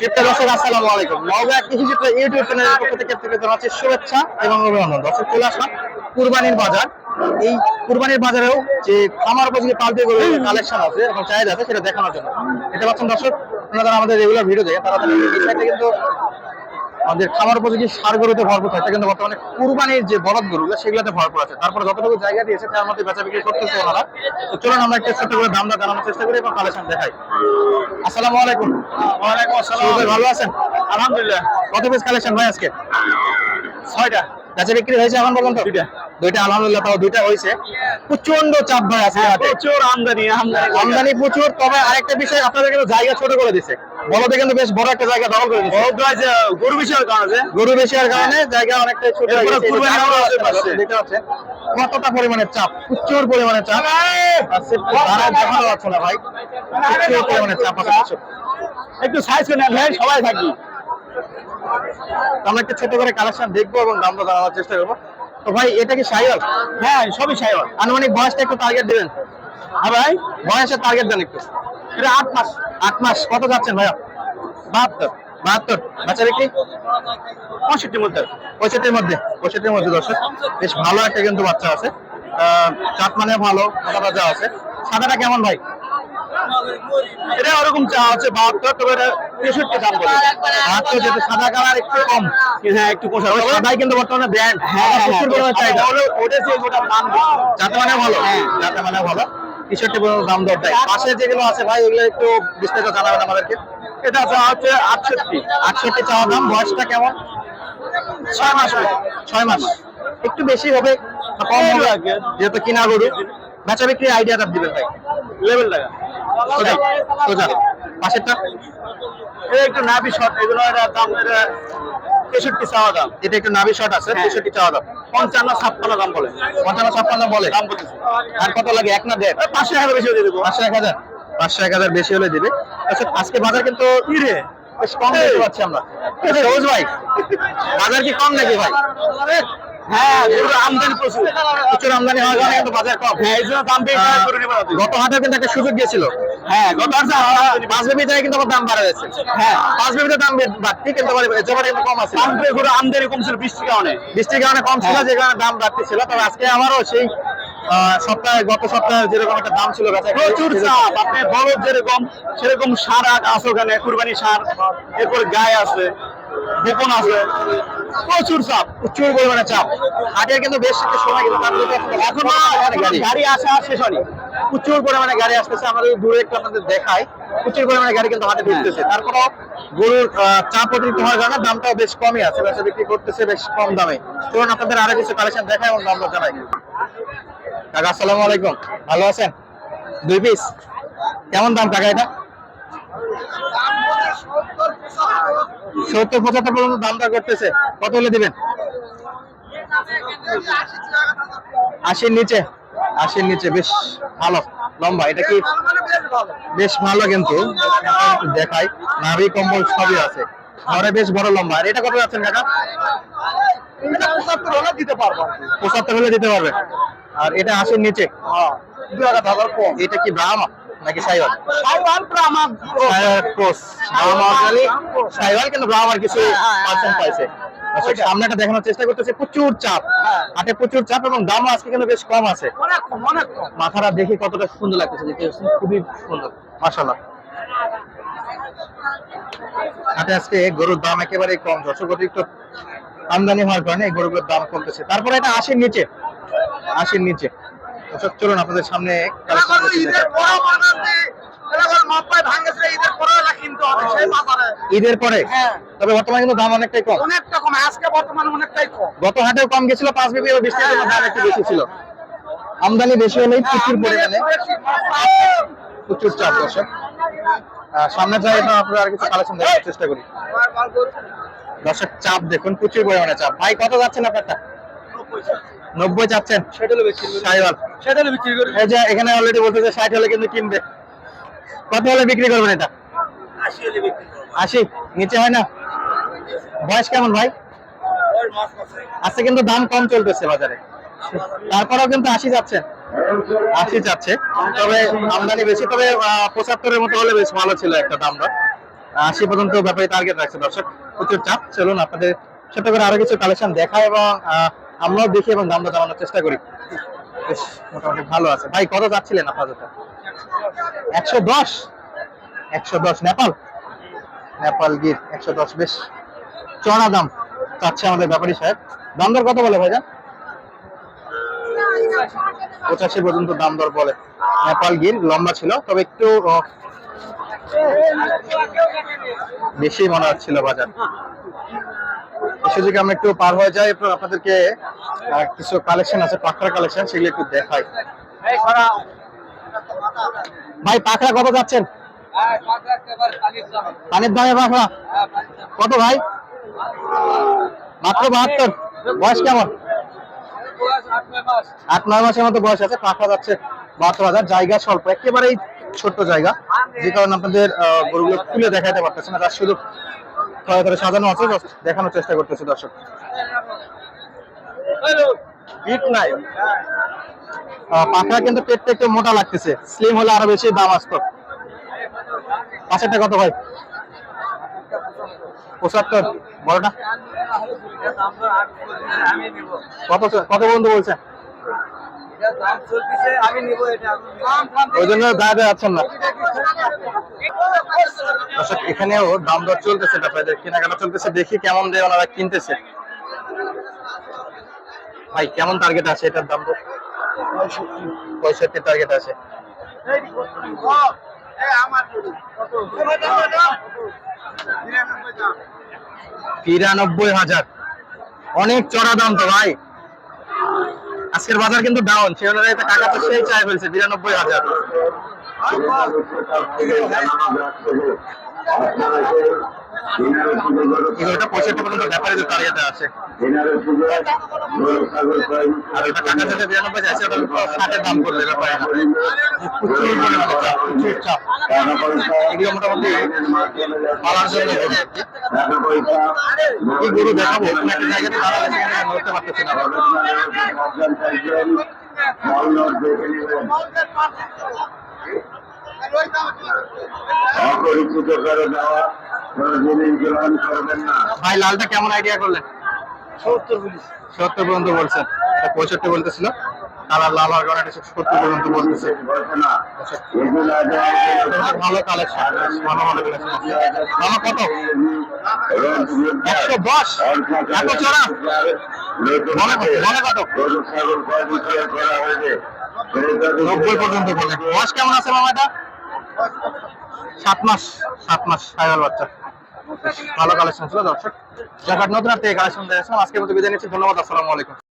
চিত্র দর্শক আসসালামু আলাইকুম। নওগাঁ কৃষি চিত্র ইউটিউব চ্যানেলের পক্ষ থেকে আপনাকে জানাচ্ছি শুভেচ্ছা এবং অভিনন্দন। দর্শক চলে আসলাম কুরবানির বাজার। এই কুরবানির বাজারেও যে খামার উপযোগী পাল্টে গরু কালেকশন আছে এবং চাহিদা আছে সেটা দেখানোর জন্য। এটা পাচ্ছেন দর্শক আপনারা যারা আমাদের রেগুলার ভিডিও দেখে তারা এই সাইডে কিন্তু আমাদের খাবার উপযোগী সার গরুতে ভরপুর থাকে কিন্তু বর্তমানে কুরবানির যে বরদ গরুগুলো সেগুলোতে ভরপুর আছে। তারপরে যতটুকু জায়গা দিয়েছে তার মধ্যে বেচা বিক্রি করতেছে ওনারা। তো চলুন আমরা একটু ছোট করে দামটা জানানোর চেষ্টা করি এবং কালেকশন দেখাই। আসসালামু আলাইকুম। ওয়ালাইকুম আসসালাম। ভালো আছেন? আলহামদুলিল্লাহ। কত পিস কালেকশন ভাই আজকে? ছয়টা। বেচা বিক্রি হয়েছে এখন বলুন তো দুইটা। দুইটা আলহামদুলিল্লাহ তাও দুইটা হয়েছে। প্রচণ্ড চাপ ভাই আছে প্রচুর আমদানি আমদানি। প্রচুর তবে আরেকটা বিষয় আপনাদের কিন্তু জায়গা ছোট করে দিছে। বলদে কিন্তু বেশ বড় একটা জায়গা দখল করে দিচ্ছে গরু বেশি হওয়ার কারণে গরু বেশি হওয়ার কারণে জায়গা অনেকটা ছোট হয়ে গেছে। দেখতে পাচ্ছেন। কতটা পরিমাণের চাপ প্রচুর পরিমাণের চাপ। আর সেটা দাঁড়ায় দেখানো যাচ্ছে না ভাই। প্রচুর পরিমাণের চাপ আছে একটু সাইজ করে নেন ভাই সবাই থাকি আমরা একটু ছোট করে কালেকশন দেখব এবং দাম দর জানার চেষ্টা করব। তো ভাই এটা কি সাইয়াল হ্যাঁ সবই সাইজ আনুমানিক বয়সটা একটু টার্গেট দিবেন। হ্যাঁ ভাই বয়সের টার্গেট দেন একটু। এটা আট মাস। আট মাস কত যাচ্ছেন ভাইয়া? বাহাত্তর। বাহাত্তর। বাচ্চা বিক্রি পঁয়ষট্টির মধ্যে। পঁয়ষট্টির মধ্যে। পঁয়ষট্টির মধ্যে দর্শক। বেশ ভালো একটা কিন্তু বাচ্চা আছে। আহ, চাট মানে ভালো মোটা তাজা আছে। সাদাটা কেমন ভাই? এটা ওরকম চা আছে বাহাত্তর তবে তেষট্টি দাম বলে। বাহাত্তর যেহেতু সাদা কালার একটু কম। হ্যাঁ একটু পোষা সাদাই কিন্তু বর্তমানে ব্র্যান্ড হ্যাঁ প্রচুর পরিমাণে চাহিদা। ওটা যে ওটার দাম যাতে মানে ভালো। হ্যাঁ। যাতে মানে ভালো। পর্যন্ত দাম দর দেয়। পাশে যেগুলো আছে ভাই ওগুলো একটু বিস্তারিত জানাবেন আমাদেরকে। এটা চা হচ্ছে আটষট্টি। আটষট্টি চাওয়া দাম। বয়সটা কেমন? ছয় মাস। ছয় মাস। একটু বেশি হবে কম হবে। যেহেতু কিনা গরু। বেচা বিক্রি আইডিয়াটা দিবেন ভাই। লেভেল টাকা সোজা সোজা পাশেরটা। এটা একটু নাভি শর্ট এগুলো এটা দাম এটা তেষট্টি চাওয়া দাম। এটা একটু নাভি শর্ট আছে হ্যাঁ। তেষট্টি চাওয়া দাম। পঞ্চান্ন ছাপ্পান্ন দাম বলে। পঞ্চান্ন ছাপ্পান্ন বলে? দাম বলেছে আর কত লাগে? এক না দেড়? পাঁচশো টাকা বেশি দিয়ে দেবো। পাঁচশো এক হাজার? পাঁচশো এক হাজার বেশি হলে দিবে। আচ্ছা আজকে বাজার কিন্তু রে বেশ কম দেখতে পাচ্ছি আমরা। সবুজ ভাই বাজার কি কম নাকি ভাই? হ্যাঁ। গরুর আমদানি প্রচুর। প্রচুর আমদানি হওয়ার কারণে কিন্তু বাজার কম। হ্যাঁ এই জন্য দাম বেশি না। গত হাটে কিন্তু একটা সুযোগ দিয়েছিল হ্যাঁ গত পাঁচ বেবি যায় কিন্তু আবার দাম বাড়া যাচ্ছে হ্যাঁ। পাঁচ বেবিতে দাম বাড়তি কিন্তু কম আছে। আমদানি কমছিল বৃষ্টির কারণে। বৃষ্টির কারণে কম ছিল হ্যাঁ। যে কারণে দাম বাড়তি ছিল। তবে আজকে আমারও সেই সপ্তাহে গত সপ্তাহে যেরকম একটা দাম ছিল প্রচুর চাপ। আপনি বলদ যেরকম সেরকম সার আছে ওখানে কুরবানি সার। এরপর গায়ে আছে বেপন আছে। প্রচুর চাপ প্রচুর পরিমাণে চাপ। হাটের কিন্তু বেশ একটা সময় তার এখন গাড়ি। আসা শেষ হয়নি। প্রচুর পরিমাণে গাড়ি আসতেছে যদি দূরে একটু আপনাদের দেখাই প্রচুর পরিমাণে গাড়ি কিন্তু হাটে ঢুকতেছে। তারপরেও গরুর চাপ অতিরিক্ত হওয়ার কারণে দামটাও বেশ কমই আছে বেচা বিক্রি করতেছে বেশ কম দামে। চলুন আপনাদের আরও কিছু কালেকশন দেখাই এবং দাম দর জানাই। কাকা আসসালামু আলাইকুম। ভালো আছেন? দুই পিস কেমন দাম কাকা এটা? সত্তর পঁচাত্তর পর্যন্ত দাম দর করতেছে। কত হলে দিবেন? আশির নিচে। আশির নিচে বেশ ভালো লম্বা। এটা কি বেশ ভালো কিন্তু। দেখাই। নাভি কম্বল সবই আছে। ঘরে বেশ বড় লম্বা। আর এটা কত যাচ্ছেন কাকা? পঁচাত্তর হলে দিতে পারব পঁচাত্তর হলে দিতে পারবে। আর এটা আশির নিচে। কম। এটা কি ব্রাহ্মা নাকি সাইওয়াল? সাইওয়াল ক্রস সাইওয়াল কিন্তু ব্রাহ্মার কিছু পার্সেন্ট পাইছে। আচ্ছা, সামনেটা দেখানোর চেষ্টা করতেছে প্রচুর চাপ। হ্যাঁ। হাটে প্রচুর চাপ এবং দামও আজকে কিন্তু বেশ কম আছে। মাথাটা দেখে কতটা সুন্দর লাগতেছে দেখতে খুবই সুন্দর মাশাআল্লাহ। হাতে আজকে গরুর দাম একেবারে কম দর্শক অতিরিক্ত আমদানি হওয়ার কারণে এই গরুগুলোর দাম কমতেছে। তারপরে এটা আশির নিচে আশির নিচে। চলুন আপনাদের সামনে ঈদের ভাঙেছে ঈদের পরে? হ্যাঁ। তবে বর্তমানে কিন্তু দাম অনেকটাই কম। অনেকটা কম আজকে বর্তমানে অনেকটাই কম। গত হাটেও কম গেছিল পাঁচ বিপি ও বিশ টাকা দাম একটু বেশি ছিল। আমদানি বেশি হলেই প্রচুর পরিমাণে। প্রচুর চাপ। দর্শক। সামনে যাই এখন আপনারা আর কিছু কালেকশন দেখার চেষ্টা করি। দর্শক চাপ দেখুন প্রচুর পরিমাণে চাপ। ভাই কত যাচ্ছেন আপনারটা? নব্বই চাচ্ছেন? এই যে এখানে অলরেডি বলতেছে ষাট হলে কিন্তু কিনবে। কত হলে বিক্রি করবেন এটা? আশি নিচে হয় না? বয়স কেমন ভাই? আজকে কিন্তু দাম কম চলতেছে বাজারে। তারপরেও কিন্তু আশি যাচ্ছে আশি যাচ্ছে। তবে আমদানি বেশি তবে পঁচাত্তরের মতো হলে বেশ ভালো ছিল একটা দামটা আশি পর্যন্ত ব্যাপারে টার্গেট রাখছে দর্শক। প্রচুর চাপ। চলুন আপনাদের ছোট করে আরও কিছু কালেকশন দেখায় এবং আমরাও দেখি এবং দামটা জানানোর চেষ্টা করি। বেশ, মোটামুটি ভালো আছে। ভাই, কত যাচ্ছিলেন আপাতত একশো দশ? একশো দশ। নেপাল? নেপাল গির, একশো দশ। বেশ, চড়া দাম চাচ্ছে আমাদের ব্যাপারী সাহেব। দাম দর কত বলে ভাইজান পঁচাশি পর্যন্ত দাম দর বলে। নেপাল গির, লম্বা ছিল, তবে একটু বেশি মনে হচ্ছিল বাজার। সুযোগে আমরা একটু পার হয়ে যাই আপনাদেরকে কিছু কালেকশন আছে পাখড়া কালেকশন সেগুলো একটু দেখাই। ভাই পাখড়া কত যাচ্ছেন? পানির দামে। পাখড়া কত ভাই? মাত্র বাহাত্তর। বয়স কেমন? আট নয় মাসের মতো বয়স আছে পাখা যাচ্ছে বাহাত্তর হাজার। জায়গা স্বল্প একেবারেই ছোট্ট জায়গা। যে কারণে আপনাদের গরুগুলো তুলে দেখাতে পারতেছে না তার শুধু থরে থরে সাজানো আছে দেখানোর চেষ্টা করতেছে দর্শক। হিট নাই। পাখা কিন্তু পেটটা একটু মোটা লাগতেছে। স্লিম হলে আরও বেশি দাম আসতো। পাঁচেরটা কত ভাই? পঁচাত্তর। বড়টা? কত কত পর্যন্ত বলছেন ওই জন্য দাঁড়াতে যাচ্ছেন না। দর্শক এখানেও দাম দর চলতেছে কেনাকাটা চলতেছে দেখি কেমন দিয়ে ওনারা কিনতেছে। ভাই কেমন টার্গেট আছে এটার দাম? দর পঁয়ষট্টি টার্গেট আছে। তিরানব্বই হাজার। অনেক চড়া দাম তো ভাই। আজকের বাজার কিন্তু ডাউন সে অনুযায়ী টাকা তো সেই চাই ফেলছে বিরানব্বই হাজার। এগুলোটা পঁয়ষট্টি পর্যন্ত ব্যাপারে তো আছে। আর এটা টাকা যেটা বিরানব্বই আছে ওটা ষাটের দাম করবে ব্যাপারে প্রচুর পরিমাণে চাপ প্রচুর চাপ এগুলো মোটামুটি পালার জন্য কি। গরু দেখাবো? কোন একটা জায়গাতে দাঁড়ালে সেখানে নড়তে পারতেছি না। অপরিচিত করে দেওয়া কোনো জিনিস গ্রহণ করবেন না। ভাই লালটা কেমন আইডিয়া করলেন? সত্তর সত্তর পর্যন্ত বলছেন। পঁয়ষট্টি বলতেছিল। কালার লাল হওয়ার কারণে সত্তর পর্যন্ত বলতেছে। ভালো কালেকশন ভালো ভালো কালেকশন মামা কত? একশো দশ। এত চড়া? নব্বই পর্যন্ত বলে বয়স কেমন আছে মামাটা? সাত মাস সাত মাস সাইবার বাচ্চা। ভালো কালেকশন ছিল দর্শক। জায়গার নতুন একটা কালেকশন দেখেছিলাম আজকের মতো বিদায় নিচ্ছি। ধন্যবাদ, আসসালামু আলাইকুম।